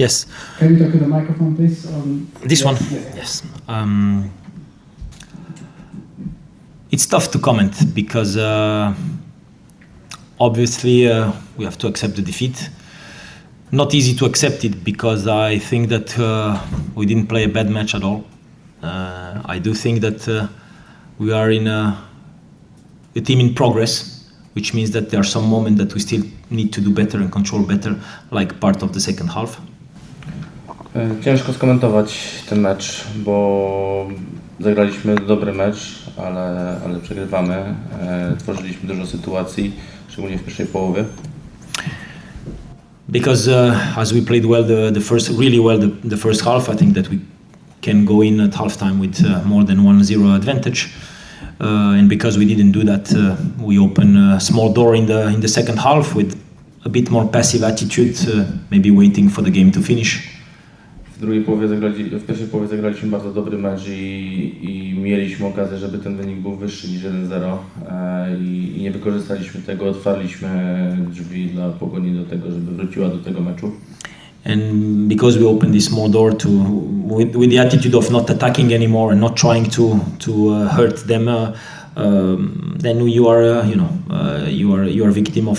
Yes. Can you talk to the microphone, please? Um, This yes, one? yes. Yes. Um, it's tough to comment because uh, obviously uh, we have to accept the defeat. Not easy to accept it because I think that uh, we didn't play a bad match at all. Uh, I do think that uh, we are in a, a team in progress, which means that there are some moments that we still need to do better and control better, like part of the second half. E, Ciężko skomentować ten mecz, bo zagraliśmy dobry mecz, ale, ale przegrywamy. E, Tworzyliśmy dużo sytuacji, szczególnie w pierwszej połowie. because uh, as we played well the, the first really well the, the first half i think that we can go in at halftime with uh, more than 1-0 advantage uh, and because we didn't do that uh, we open a small door in the in the second half with a bit more passive attitude uh, maybe waiting for the game to finish W drugiej połowie zagrali, w pierwszej połowie zagraliśmy bardzo dobry mecz i, i mieliśmy okazję, żeby ten wynik był wyższy niż 1-0 e, i, i nie wykorzystaliśmy tego, otwarliśmy drzwi dla Pogoni do tego, żeby wróciła do tego meczu. and because we opened this small door to with, with the attitude of not attacking anymore and not trying to to uh, hurt them uh, um, then you are uh, you know uh, you are you are victim of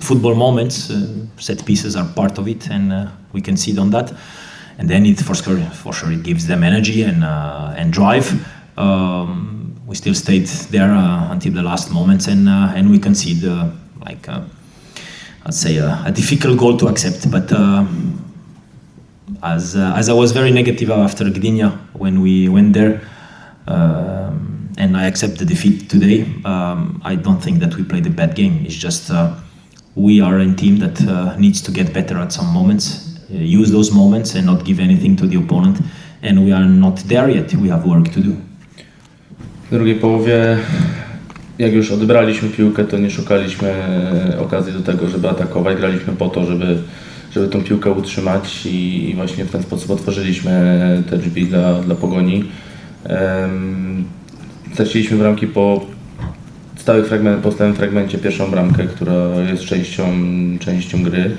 football moments uh, set pieces are part of it and uh, we it on that and then it for sure for sure it gives them energy and uh, and drive um, we still stayed there uh, until the last moments and uh, and we concede like I'd say a, difficult goal to accept, but as as I was very negative after Gdynia when we went there, um, and I accept the defeat today. Um, I don't think that we played a bad game. It's just uh, we are a team that uh, needs to get better at some moments, use those moments, and not give anything to the opponent. And we are not there yet. We have work to do. W drugiej połowie, jak już odebraliśmy piłkę, to nie szukaliśmy e, okazji do tego, żeby atakować. Graliśmy po to, żeby, żeby tą piłkę utrzymać i, i właśnie w ten sposób otworzyliśmy te drzwi dla, dla pogoni. Em, Straciliśmy bramki po stałych fragment, po stałym fragmencie pierwszą bramkę, która jest częścią, częścią gry, e,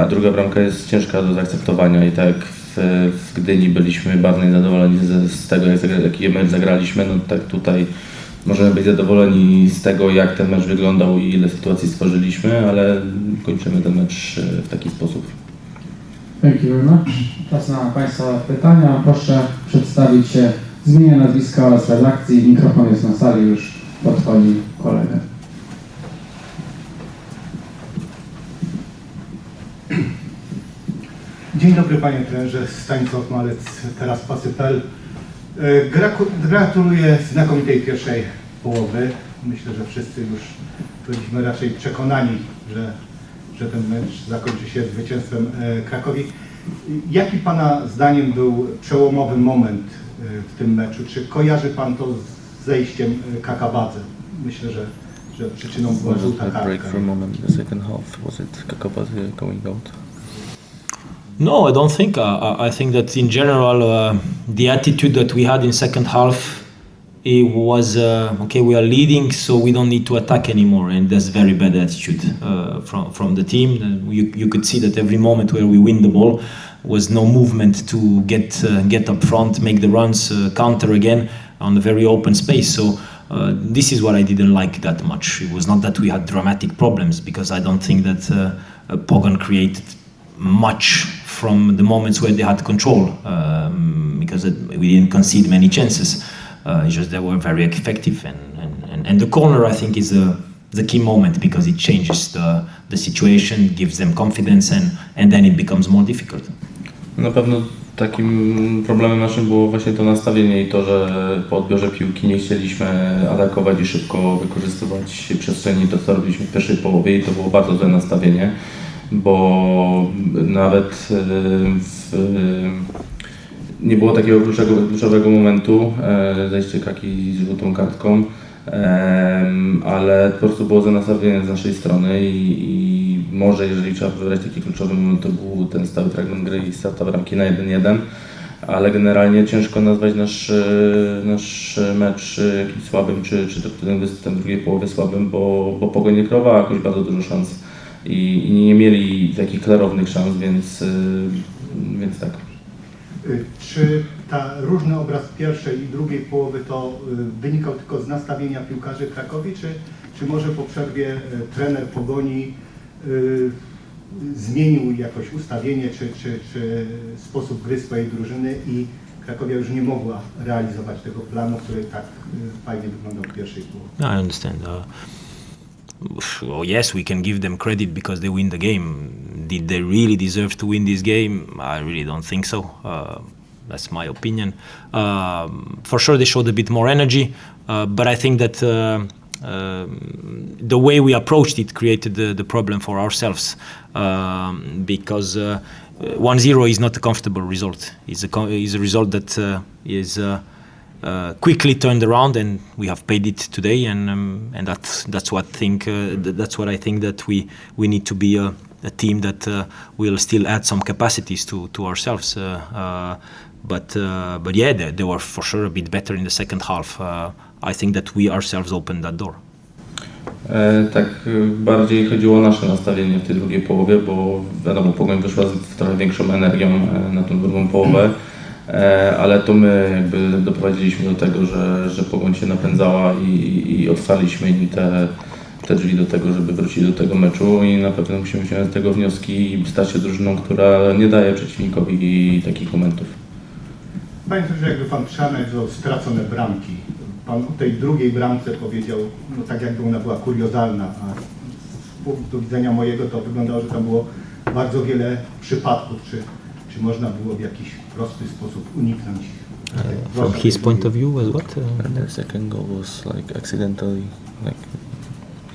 a druga bramka jest ciężka do zaakceptowania i tak w, w Gdyni byliśmy bardzo niezadowoleni z, z tego, jak, jaki mecz zagraliśmy, no tak tutaj możemy być zadowoleni z tego, jak ten mecz wyglądał i ile sytuacji stworzyliśmy, ale kończymy ten mecz e, w taki sposób. Thank you very much. Czas na Państwa pytania. Proszę przedstawić się z imienia, nazwiska oraz redakcji. Mikrofon jest na sali, już podchodzi kolega. Dzień dobry panie trenerze, Stanisław Malec, teraz pasy.pl. E, Gratuluję znakomitej pierwszej połowy. Myślę, że wszyscy już byliśmy raczej przekonani, że, że ten mecz zakończy się zwycięstwem e, Krakowi. Jaki Pana zdaniem był przełomowy moment e, w tym meczu? Czy kojarzy Pan to z zejściem Kakabadze? Myślę, że, że przyczyną była żółta kartka. No, I don't think. I, think that in general, uh, the attitude that we had in second half, it was uh, okay. We are leading, so we don't need to attack anymore, and that's very bad attitude uh, from from the team. Uh, You, you could see that every moment where we win the ball was no movement to get uh, get up front, make the runs, counter again on a very open space. So. Uh, this is what I didn't like that much. It was not that we had dramatic problems because I don't think that uh, Pogon created much from the moments where they had control um, because it, we didn't concede many chances. Uh, just they were very effective, and, and, and, the corner I think is the the key moment because it changes the the situation, gives them confidence, and and then it becomes more difficult. Na pewno takim problemem naszym było właśnie to nastawienie i to, że po odbiorze piłki nie chcieliśmy atakować i szybko wykorzystywać przestrzeni, to co robiliśmy w pierwszej połowie i to było bardzo złe nastawienie, bo nawet e, w, nie było takiego kluczowego, kluczowego momentu, e, zejście Kaki z żółtą kartką, ale po prostu było złe nastawienie z naszej strony i, i może jeżeli trzeba wybrać taki kluczowy moment, to był ten stały fragment gry i strata bramki na 1-1, ale generalnie ciężko nazwać nasz, e, nasz mecz jakimś słabym, czy, czy ten występ drugiej połowie słabym, bo, bo Pogoń nie kreowała jakoś bardzo dużo szans i, i nie mieli takich klarownych szans, więc, y, więc tak. Y, Czy ta różny obraz pierwszej i drugiej połowy to y, wynikał tylko z nastawienia piłkarzy Krakowi, czy, czy może po przerwie trener Pogoni y, zmienił jakoś ustawienie czy, czy, czy sposób gry swojej drużyny i Krakowia już nie mogła realizować tego planu, który tak fajnie wyglądał w pierwszej połowie? I understand. Uh, oh yes, we can give them credit because they win the game. Did they really deserve to win this game? I really don't think so. Uh, that's my opinion. Um, for sure, they showed a bit more energy, uh, but I think that. Uh, um, the way we approached it created the, the problem for ourselves um, because uh, 1-0 is not a comfortable result. It's a, is a result that uh, is uh, quickly turned around, and we have paid it today. And um, and that's that's what think uh, th- that's what I think that we we need to be a, a team that uh, will still add some capacities to to ourselves. Uh, but but yeah, they, they were for sure a bit better in the second half. I think that we ourselves opened that door. Tak bardziej chodziło o nasze nastawienie w tej drugiej połowie, bo wiadomo, Pogoń wyszła z trochę większą energią na tą drugą połowę, ale to my jakby doprowadziliśmy do tego, że, że Pogoń się napędzała i, i otwarliśmy im te, te drzwi do tego, żeby wrócić do tego meczu i na pewno musimy wyciągnąć z tego wnioski i stać się drużyną, która nie daje przeciwnikowi takich momentów. Panie że jakby Pan przeanalizował stracone bramki, Pan o tej drugiej bramce powiedział, no tak jakby ona była kuriozalna, a z punktu widzenia mojego to wyglądało, że tam było bardzo wiele przypadków, czy, czy można było w jakiś prosty sposób uniknąć. Uh, from his point of view, was what? Uh, And the second goal was like accidentally like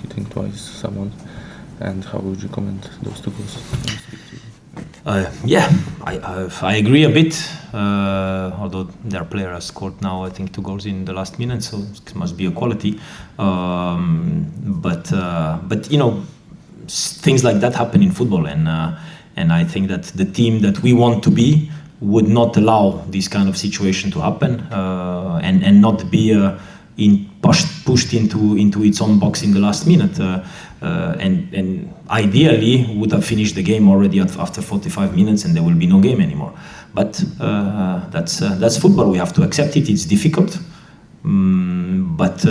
hitting twice someone. And how would you comment those two goals? Uh, yeah, I, I, I agree a bit. Uh, although their player has scored now, I think two goals in the last minute, so it must be a quality. Um, but uh, but you know, things like that happen in football, and uh, and I think that the team that we want to be would not allow this kind of situation to happen, uh, and and not be uh, in pushed pushed into into its own box in the last minute. Uh, uh, and and ideally would have finished the game already at, after 45 minutes, and there will be no game anymore. But uh, that's uh, that's football. We have to accept it. It's difficult, Mm, but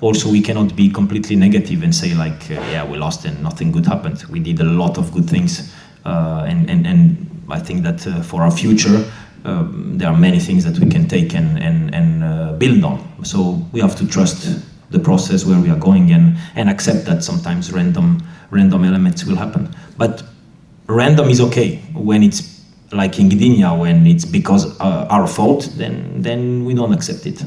also we cannot be completely negative and say like, yeah, we lost and nothing good happened. We did a lot of good things, and and and I think that uh, for our future. Um, there are many things that we can take and, and, and uh, build on. So we have to trust the process where we are going and, and accept that sometimes random random elements will happen. But random is okay when it's like in Gdynia when it's because uh, our fault then then we don't accept it.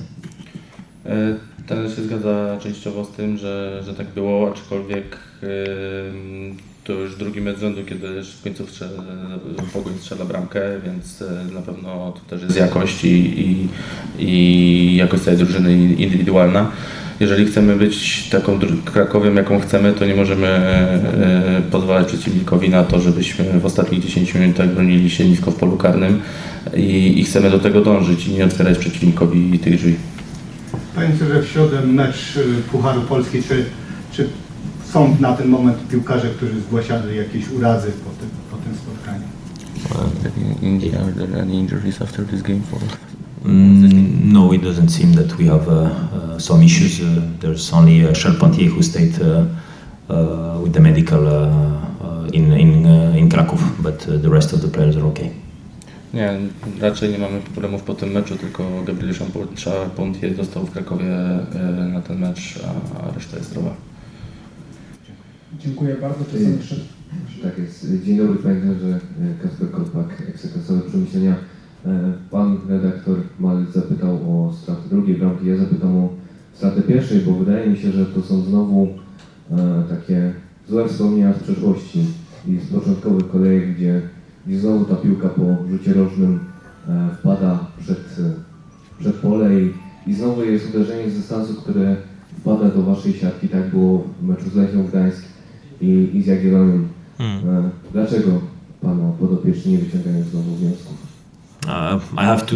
Ten się zgadza częściowo z tym, że, że tak było, aczkolwiek to już drugi mecz rzędu, kiedy w końcu strzela, Pogoń strzela bramkę, więc e, na pewno to też jest jakość i, i, i jakość tej drużyny indywidualna. Jeżeli chcemy być taką Krakowią, jaką chcemy, to nie możemy e, pozwalać przeciwnikowi na to, żebyśmy w ostatnich 10 minutach bronili się nisko w polu karnym i, i chcemy do tego dążyć i nie otwierać przeciwnikowi tych drzwi. Panie że w środę mecz Pucharu Polski, czy, czy są na ten moment piłkarze, którzy zgłaszali jakieś urazy po tym, po tym spotkaniu? In the, are there any injuries after this game for Mm, no, it doesn't seem that we have uh, uh, some issues. Uh, there's only uh, Charpentier who stayed uh, uh, with the medical uh, uh, in in uh, in Krakow, but uh, the rest of the players are okay. Nie, raczej nie mamy problemów po tym meczu, tylko Gabriel Charpentier został w Krakowie e, na ten mecz, a reszta jest zdrowa. Dziękuję bardzo. Czy są jeszcze Tak jest. Dzień dobry Panie Trenerze, Kasper Kolpak, Ekstraklasowe Przemyślenia. E, Pan redaktor Malec zapytał o stratę drugiej bramki, ja zapytam o stratę pierwszej, bo wydaje mi się, że to są znowu e, takie złe wspomnienia z przeszłości i z początkowych kolejek, gdzie, gdzie znowu ta piłka po rzucie rożnym e, wpada przed, przed pole i, i znowu jest uderzenie z dystansu, które wpada do Waszej siatki. Tak było w meczu z Lechią Gdańsk i, i z Jagiellonią. E, Dlaczego Pana podopieczni nie wyciągają wniosków? Uh, I have to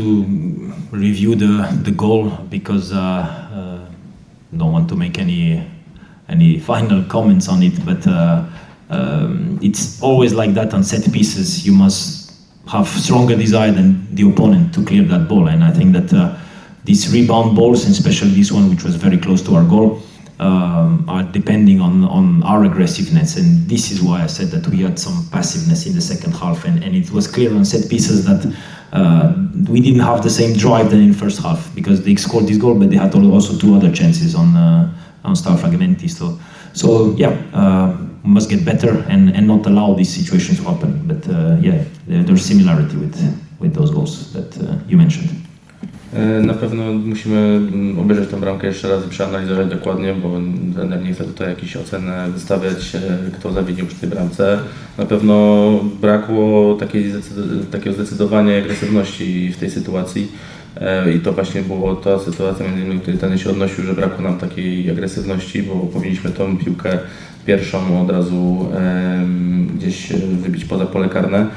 review the the goal because uh, uh, don't want to make any any final comments on it. But uh, um, it's always like that on set pieces. You must have stronger desire than the opponent to clear that ball. And I think that uh, these rebound balls, and especially this one, which was very close to our goal, um, are depending on, on our aggressiveness. And this is why I said that we had some passiveness in the second half. And, and it was clear on set pieces that uh, we didn't have the same drive than in first half because they scored this goal, but they had also two other chances on uh, on Star Fragmenti. So, so yeah, uh, we must get better and, and not allow these situations to happen. But uh, yeah, there, there's similarity with with those goals that uh, you mentioned. E, Na pewno musimy mm, obejrzeć tę bramkę jeszcze raz i przeanalizować dokładnie, bo trener nie chce tutaj jakiejś oceny wystawiać, e, kto zawinił przy tej bramce. Na pewno brakło takiej, takiego zdecydowania agresywności w tej sytuacji. E, I to właśnie była ta sytuacja, między innymi, której ten się odnosił, że brakło nam takiej agresywności, bo powinniśmy tą piłkę pierwszą od razu gdzieś wybić poza pole karne.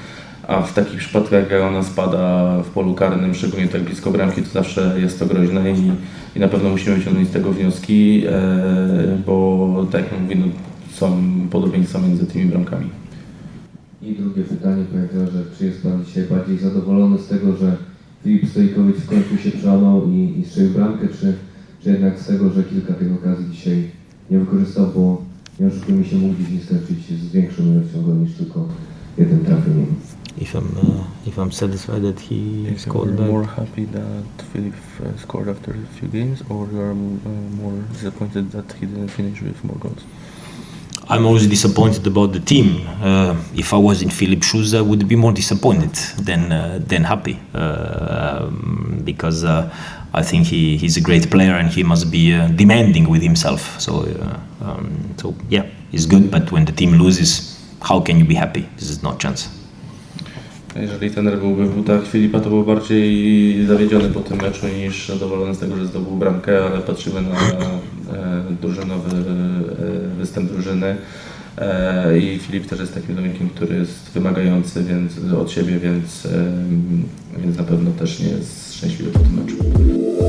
A w takich przypadkach, jak ona spada w polu karnym, szczególnie tak blisko bramki, to zawsze jest to groźne i, i na pewno musimy wyciągnąć z tego wnioski, e, bo tak jak mówię, no, są podobieństwa między tymi bramkami. I drugie pytanie, panie trenerze, czy jest pan dzisiaj bardziej zadowolony z tego, że Filip Stojkowicz w końcu się przełamał i, i strzelił bramkę, czy, czy jednak z tego, że kilka tych okazji dzisiaj nie wykorzystał, bo nie oszukujmy się, mógł gdzieś skończyć z większą ilością goli niż tylko jednym trafieniem. If I'm uh, if I'm satisfied that he scored back. happy that Filip scored after a few games, or you are more disappointed that he didn't finish with more goals? I'm always disappointed about the team. Uh, if I was in Philip's shoes, I would be more disappointed than uh, than happy uh, um, because uh, I think he, he's a great player and he must be uh, demanding with himself. So uh, um, so yeah, he's good. But when the team loses, how can you be happy? This is not chance. Jeżeli trener byłby w butach Filipa, to był bardziej zawiedziony po tym meczu niż zadowolony z tego, że zdobył bramkę, ale patrzymy na e, drużynowy e, występ drużyny. E, I Filip też jest takim zawodnikiem, który jest wymagający więc, od siebie, więc, więc na pewno też nie jest szczęśliwy po tym meczu.